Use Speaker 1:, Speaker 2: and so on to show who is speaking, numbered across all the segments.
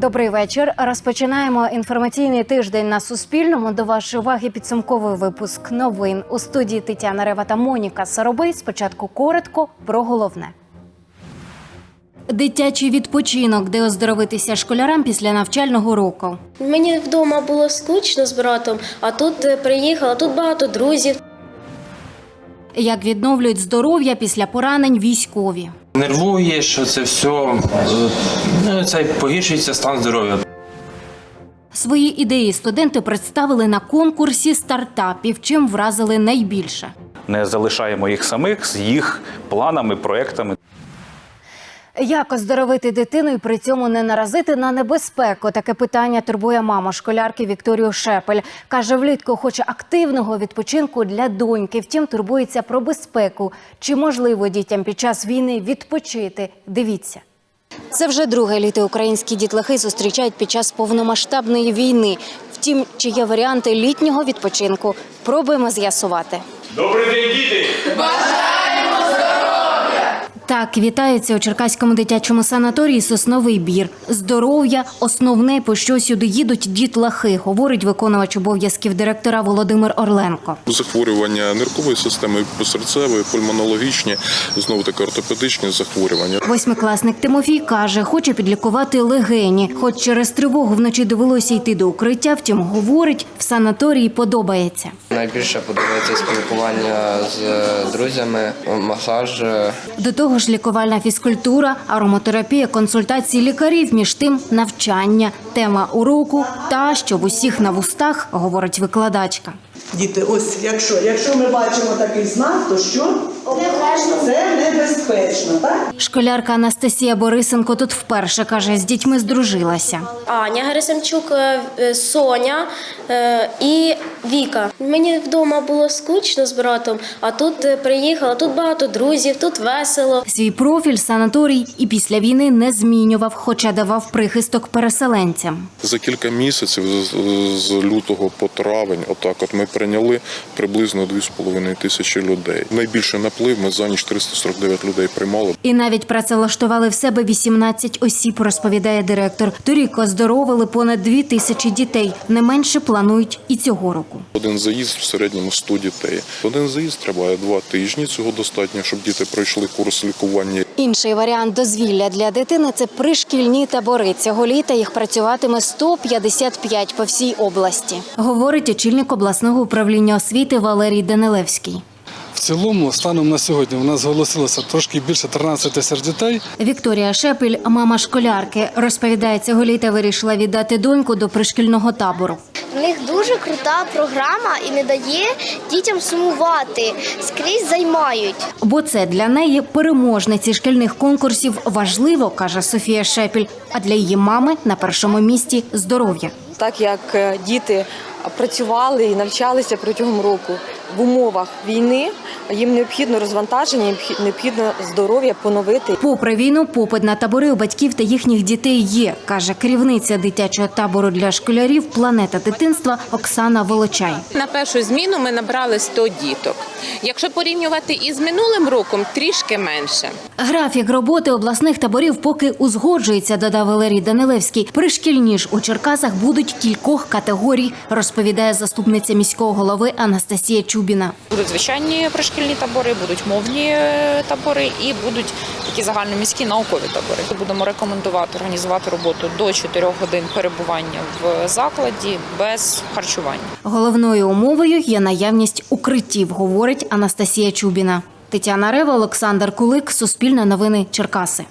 Speaker 1: Добрий вечір. Розпочинаємо інформаційний тиждень на Суспільному. До вашої уваги підсумковий випуск новин у студії Тетяна Рева та Моніка Саробей. Спочатку коротко про головне. Дитячий відпочинок, де оздоровитися школярам після навчального року.
Speaker 2: Мені вдома було скучно з братом, а тут е, приїхала, тут багато друзів.
Speaker 1: Як відновлюють здоров'я після поранень військові.
Speaker 3: Нервує, що це все ну, це погіршується стан здоров'я.
Speaker 1: Свої ідеї студенти представили на конкурсі стартапів, чим вразили найбільше.
Speaker 4: не залишаємо їх самих з їх планами, проектами.
Speaker 1: Як оздоровити дитину і при цьому не наразити на небезпеку? Таке питання турбує мама школярки Вікторію Шепель. Каже, влітку хоче активного відпочинку для доньки. Втім, турбується про безпеку. Чи можливо дітям під час війни відпочити? Дивіться. Це вже друге літо українські дітлахи зустрічають під час повномасштабної війни. Втім, чи є варіанти літнього відпочинку? Пробуємо з'ясувати.
Speaker 5: Добрий день, діти!
Speaker 1: Так, вітається у Черкаському дитячому санаторії Сосновий бір. Здоров'я основне, по що сюди їдуть дітлахи, говорить виконувач обов'язків директора Володимир Орленко.
Speaker 6: захворювання ниркової системи, серцевої, пульмонологічні, знову таки ортопедичні захворювання.
Speaker 1: Восьмикласник Тимофій каже, хоче підлікувати легені. Хоч через тривогу вночі довелося йти до укриття, втім говорить, в санаторії подобається.
Speaker 7: Найбільше подобається спілкування з друзями, масаж.
Speaker 1: До того ж, лікувальна фізкультура, ароматерапія, консультації лікарів, між тим навчання, тема уроку та що в усіх на вустах, говорить викладачка.
Speaker 8: Діти, ось якщо, якщо ми бачимо такий знак, то що? Це небезпечно, так?
Speaker 1: Школярка Анастасія Борисенко тут вперше каже, з дітьми здружилася.
Speaker 2: Аня Герасимчук, е, е, Соня е, і Віка. Мені вдома було скучно з братом, а тут е, приїхала, тут багато друзів, тут весело.
Speaker 1: Свій профіль санаторій і після війни не змінював, хоча давав прихисток переселенцям.
Speaker 6: За кілька місяців з- з лютого по травень, отак, от ми прийняли приблизно 2,5 тисячі людей. Найбільший наплив ми за ніч 349 людей приймали.
Speaker 1: І навіть працевлаштували в себе 18 осіб, розповідає директор. Торік оздоровили понад дві тисячі дітей. Не менше планують і цього року.
Speaker 6: Один заїзд в середньому 100 дітей. Один заїзд триває два тижні. Цього достатньо, щоб діти пройшли курс лікування.
Speaker 1: Інший варіант дозвілля для дитини це пришкільні табори. Цього літа їх працюватиме 155 по всій області. Говорить очільник обласного управління освіти Валерій Данилевський.
Speaker 9: В цілому, станом на сьогодні, у нас зголосилося трошки більше 13 тисяч дітей.
Speaker 1: Вікторія Шепель, мама школярки, розповідає, цього літа вирішила віддати доньку до пришкільного табору.
Speaker 10: В них дуже крута програма і не дає дітям сумувати. Скрізь займають.
Speaker 1: Бо це для неї переможниці шкільних конкурсів важливо, каже Софія Шепіль. А для її мами на першому місці здоров'я.
Speaker 11: так як е, діти працювали і навчалися протягом року в умовах війни, їм необхідно розвантаження, їм необхідно здоров'я поновити.
Speaker 1: Попри війну, попит на табори у батьків та їхніх дітей є, каже керівниця дитячого табору для школярів Планета дитинства Оксана Волочай.
Speaker 12: На першу зміну ми набрали 100 діток. Якщо порівнювати із минулим роком, трішки менше.
Speaker 1: Графік роботи обласних таборів поки узгоджується, додав Валерій Данилевський. Пришкільні ж у Черкасах будуть кількох категорій, розповідає заступниця міського голови Анастасія Чубіна.
Speaker 12: Будуть звичайні пришкільні табори, будуть мовні е, табори і будуть такі загальноміські наукові табори. Будемо рекомендувати організувати роботу до 4 годин перебування в закладі без харчування.
Speaker 1: Головною умовою є наявність укриттів, говорить Анастасія Чубіна. Тетяна Рева, Олександр Кулик, Суспільне новини Черкаси.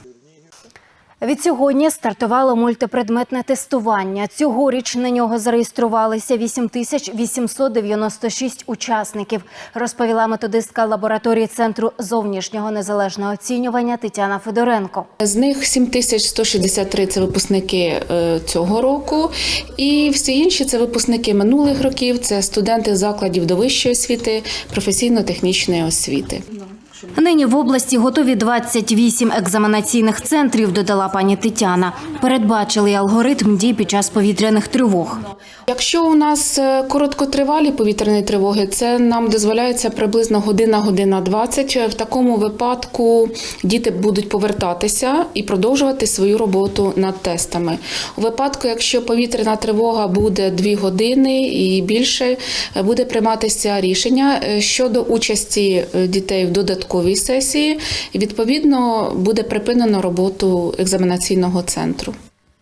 Speaker 1: Від сьогодні стартувало мультипредметне тестування. Цьогоріч на нього зареєструвалися 8896 учасників, розповіла методистка лабораторії Центру зовнішнього незалежного оцінювання Тетяна Федоренко.
Speaker 13: З них 7163 – це випускники е, цього року, і всі інші це випускники минулих років. Це студенти закладів до вищої освіти, професійно-технічної освіти.
Speaker 1: Нині в області готові 28 екзаменаційних центрів, додала пані Тетяна. Передбачили алгоритм дій під час повітряних тривог.
Speaker 13: Якщо у нас е, короткотривалі повітряні тривоги, це нам дозволяється приблизно година, година 20. В такому випадку діти будуть повертатися і продовжувати свою роботу над тестами. У випадку, якщо повітряна тривога буде 2 години і більше, е, буде прийматися рішення е, щодо участі дітей в додатковій сесії, і відповідно буде припинено роботу екзаменаційного центру.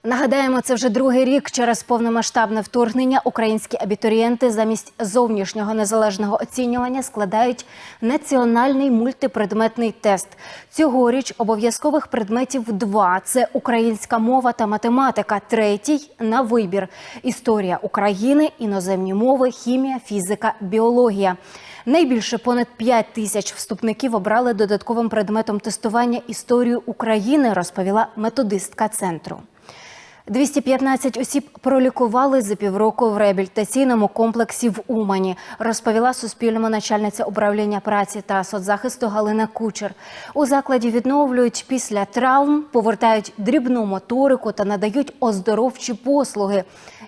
Speaker 1: Нагадаємо, це вже другий рік через повномасштабне вторгнення українські абітурієнти замість зовнішнього незалежного оцінювання складають національний мультипредметний тест. Цьогоріч обов'язкових предметів два: це українська мова та математика. Третій на вибір: історія України, іноземні мови, хімія, фізика, біологія. Найбільше понад 5 тисяч вступників обрали додатковим предметом тестування історію України, розповіла методистка центру. 215 осіб пролікували за півроку в реабілітаційному комплексі в Умані, розповіла Суспільному начальниця управління праці та соцзахисту Галина Кучер. У закладі відновлюють після травм, повертають дрібну моторику та надають оздоровчі послуги.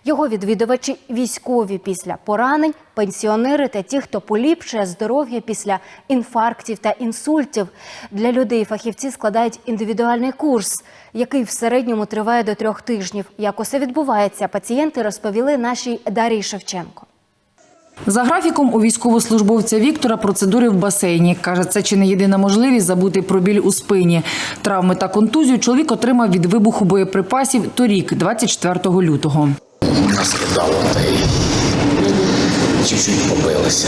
Speaker 1: Його відвідувачі військові після поранень, пенсіонери та ті, хто поліпшує здоров'я після інфарктів та інсультів. Для людей фахівці складають індивідуальний курс, який в середньому триває до трьох тижнів. Як усе відбувається, пацієнти розповіли нашій Дарії Шевченко.
Speaker 5: За графіком у військовослужбовця Віктора процедури в басейні. Каже, це чи не єдина можливість забути про біль у спині. Травми та контузію чоловік отримав від вибуху боєприпасів торік, 24 лютого.
Speaker 14: Нас кидало та й чуть-чуть побилися.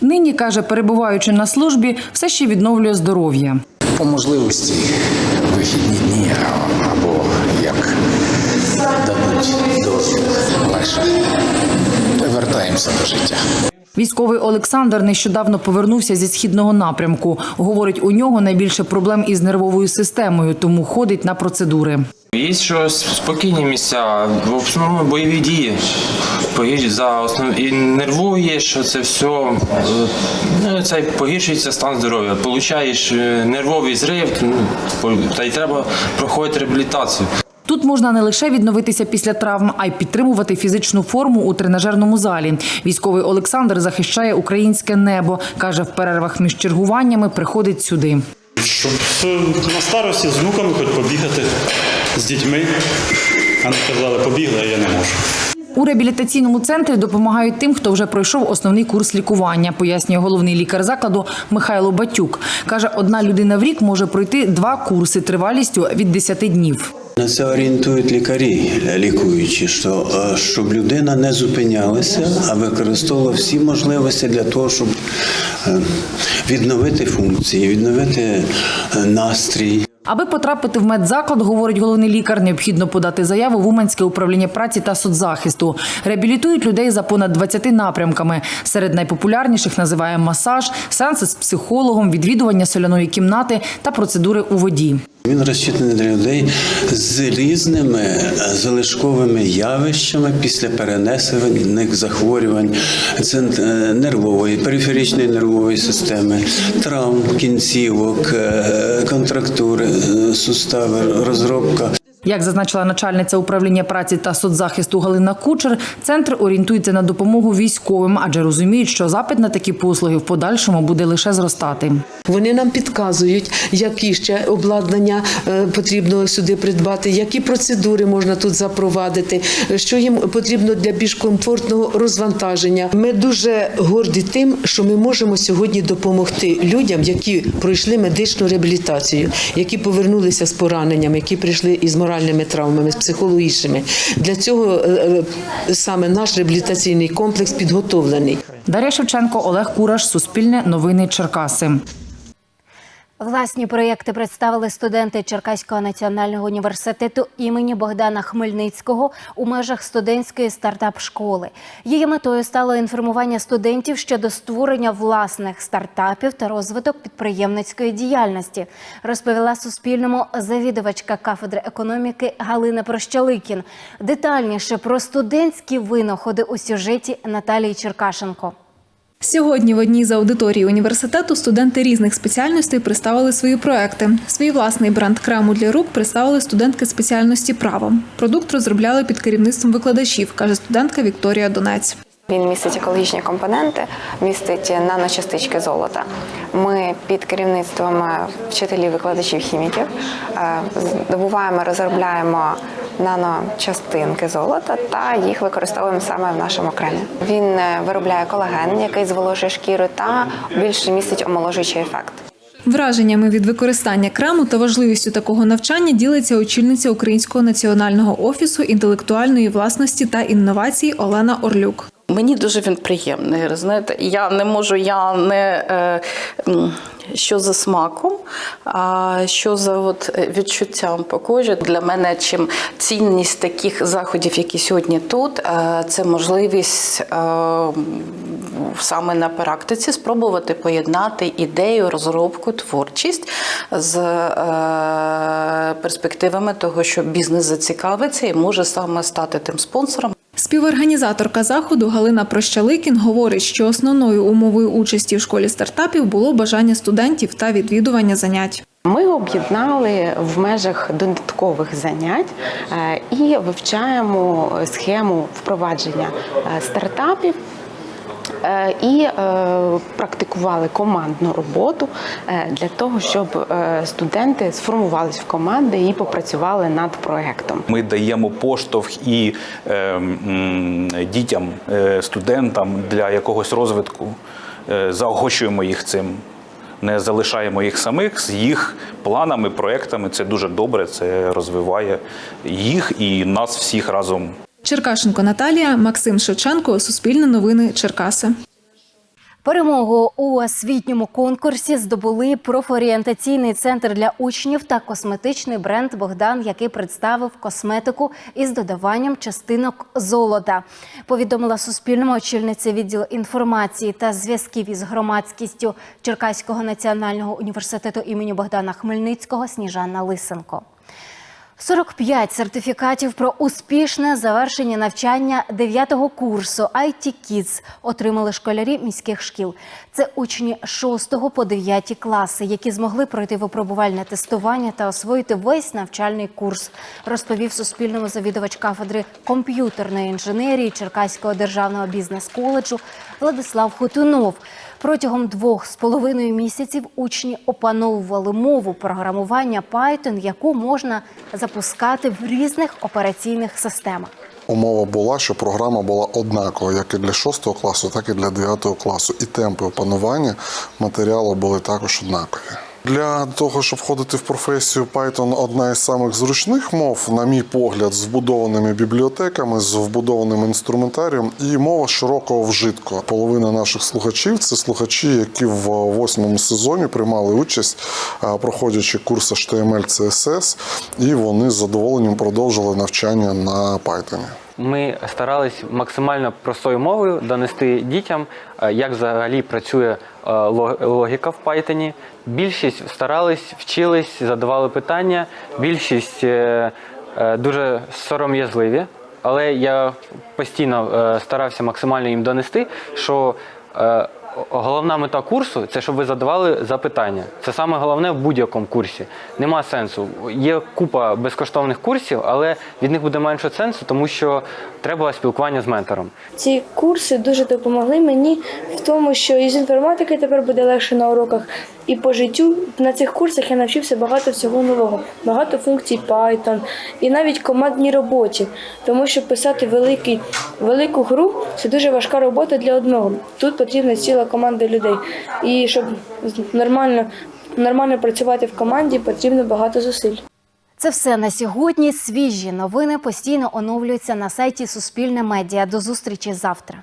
Speaker 5: Нині, каже, перебуваючи на службі, все ще відновлює здоров'я.
Speaker 14: По можливості вихідні дні або як дадуть дозвіл легше. Вертаємося до життя.
Speaker 5: Військовий Олександр нещодавно повернувся зі східного напрямку. Говорить, у нього найбільше проблем із нервовою системою, тому ходить на процедури.
Speaker 3: Є що спокійні місця, в основному бойові дії. Погірш- За основ... І нервує, що це все ну, це погіршується стан здоров'я. Получаєш е, нервовий зрив, ну, та й треба проходити реабілітацію.
Speaker 5: Тут можна не лише відновитися після травм, а й підтримувати фізичну форму у тренажерному залі. Військовий Олександр захищає українське небо. каже, в перервах між чергуваннями приходить сюди.
Speaker 15: Щоб е, на старості з внуками хоч побігати з дітьми. А не казали, побігли, а я не можу.
Speaker 5: У реабілітаційному центрі допомагають тим, хто вже пройшов основний курс лікування, пояснює головний лікар закладу Михайло Батюк. Каже, одна людина в рік може пройти два курси тривалістю від 10 днів.
Speaker 16: На це орієнтують лікарі, лікуючі, що е, щоб людина не зупинялася, а використовувала всі можливості для того, щоб е, відновити функції, відновити е, настрій.
Speaker 5: Аби потрапити в медзаклад, говорить головний лікар, необхідно подати заяву в Уманське управління праці та соцзахисту. Реабілітують людей за понад 20 напрямками. Серед найпопулярніших називає масаж, сеанси з психологом, відвідування соляної кімнати та процедури у воді.
Speaker 16: Він розчитаний для людей з різними е, залишковими явищами після перенесених захворювань е, нервової, периферичної нервової системи, травм кінцівок, е, контрактури, сустави, розробка.
Speaker 5: Як зазначила начальниця управління праці та соцзахисту Галина Кучер, центр орієнтується на допомогу військовим, адже розуміють, що запит на такі послуги в подальшому буде лише зростати.
Speaker 17: Вони нам підказують, які ще обладнання е, потрібно сюди придбати, які процедури можна тут запровадити, що їм потрібно для більш комфортного розвантаження. Ми дуже горді тим, що ми можемо сьогодні допомогти людям, які пройшли медичну реабілітацію, які повернулися з пораненням, які прийшли із моральними травмами, з психологічними. Для цього е, е, саме наш реабілітаційний комплекс підготовлений.
Speaker 5: Дар'я Шевченко, Олег Кураш, Суспільне, Новини Черкаси.
Speaker 1: Власні проєкти представили студенти Черкаського національного університету імені Богдана Хмельницького у межах студентської стартап-школи. Її метою стало інформування студентів щодо створення власних стартапів та розвиток підприємницької діяльності, розповіла Суспільному завідувачка кафедри економіки Галина Прощаликін. Детальніше про студентські винаходи у сюжеті Наталії Черкашенко.
Speaker 18: Сьогодні в одній з аудиторій університету студенти різних спеціальностей представили свої проекти. Свій власний бренд крему для рук представили студентки спеціальності право. Продукт розробляли під керівництвом викладачів, каже студентка Вікторія Донець.
Speaker 19: Він містить екологічні компоненти, містить наночастички золота. Ми під керівництвом вчителів, викладачів, хіміків е, здобуваємо, розробляємо наночастинки золота та їх використовуємо саме в нашому кремі. Він е, виробляє колаген, який зволожує шкіру, та більше містить омоложуючий ефект.
Speaker 18: Враженнями від використання крему та важливістю такого навчання ділиться очільниця Українського національного офісу інтелектуальної власності та інновацій Олена Орлюк.
Speaker 20: Мені дуже він приємний. Знаєте, я не можу, я не е, що за смаком, а що за от відчуттям по кожі. Для мене чим цінність таких заходів, які сьогодні тут, е, це можливість е, саме на практиці спробувати поєднати ідею, розробку, творчість з перспективами того, що бізнес зацікавиться і може саме стати тим спонсором.
Speaker 18: Співорганізаторка заходу Галина Прощаликін говорить, що основною умовою участі в школі стартапів було бажання студентів та відвідування занять.
Speaker 21: Ми об'єднали в межах додаткових занять е, і вивчаємо схему впровадження е, стартапів. Е, І е, практикували командну роботу е, для того, щоб студенти сформувались в команди і попрацювали над проектом.
Speaker 4: Ми даємо поштовх і дітям, студентам для якогось розвитку, заохочуємо їх цим. Не залишаємо їх самих з їх планами, проектами. Це дуже добре. Це розвиває їх і нас всіх разом.
Speaker 18: Черкашенко Наталія, Максим Шевченко, Суспільне новини, Черкаси.
Speaker 1: Перемогу у освітньому конкурсі здобули профорієнтаційний центр для учнів та косметичний бренд Богдан, який представив косметику із додаванням частинок золота. Повідомила Суспільному очільниця відділу інформації та зв'язків із громадськістю Черкаського національного університету імені Богдана Хмельницького Сніжана Лисенко. 45 сертифікатів про успішне завершення навчання 9-го курсу IT Kids отримали школярі міських шкіл. Це учні 6 по 9 класи, які змогли пройти випробувальне тестування та освоїти весь навчальний курс, розповів Суспільному завідувач кафедри комп'ютерної інженерії Черкаського державного бізнес-коледжу Владислав Хотунов. Протягом двох з половиною місяців учні опановували мову програмування Python, яку можна запускати в різних операційних системах.
Speaker 22: Умова була, що програма була однакова як і для 6 класу, так і для 9 класу. І темпи опанування матеріалу були також однакові. Для того, щоб входити в професію, Python одна із самих зручних мов, на мій погляд, з вбудованими бібліотеками, з вбудованим інструментарієм і мова широкого вжитку. Половина наших слухачів це слухачі, які в восьмому сезоні приймали участь, проходячи курс HTML, CSS, і вони з задоволенням продовжили навчання на Python.
Speaker 23: Ми старались максимально простою мовою донести дітям, е, як взагалі працює е, лог- логіка в Python. Більшість старались, вчились, задавали питання. Більшість е, дуже сором'язливі, але я постійно старався максимально їм донести, що головна мета курсу це щоб ви задавали запитання. Це саме головне в будь-якому курсі. Нема сенсу. Є купа безкоштовних курсів, але від них буде менше сенсу, тому що треба спілкування з ментором.
Speaker 24: Ці курси дуже допомогли мені в тому, що із інформатики тепер буде легше на уроках. І по життю на цих курсах я навчився багато всього нового, багато функцій Python і навіть командній роботі, тому що писати великий, велику гру це дуже важка робота для одного. Тут потрібна ціла команда людей. І щоб нормально, нормально працювати в команді, потрібно багато зусиль.
Speaker 1: Це все на сьогодні. Свіжі новини постійно оновлюються на сайті Суспільне Медіа. До зустрічі завтра.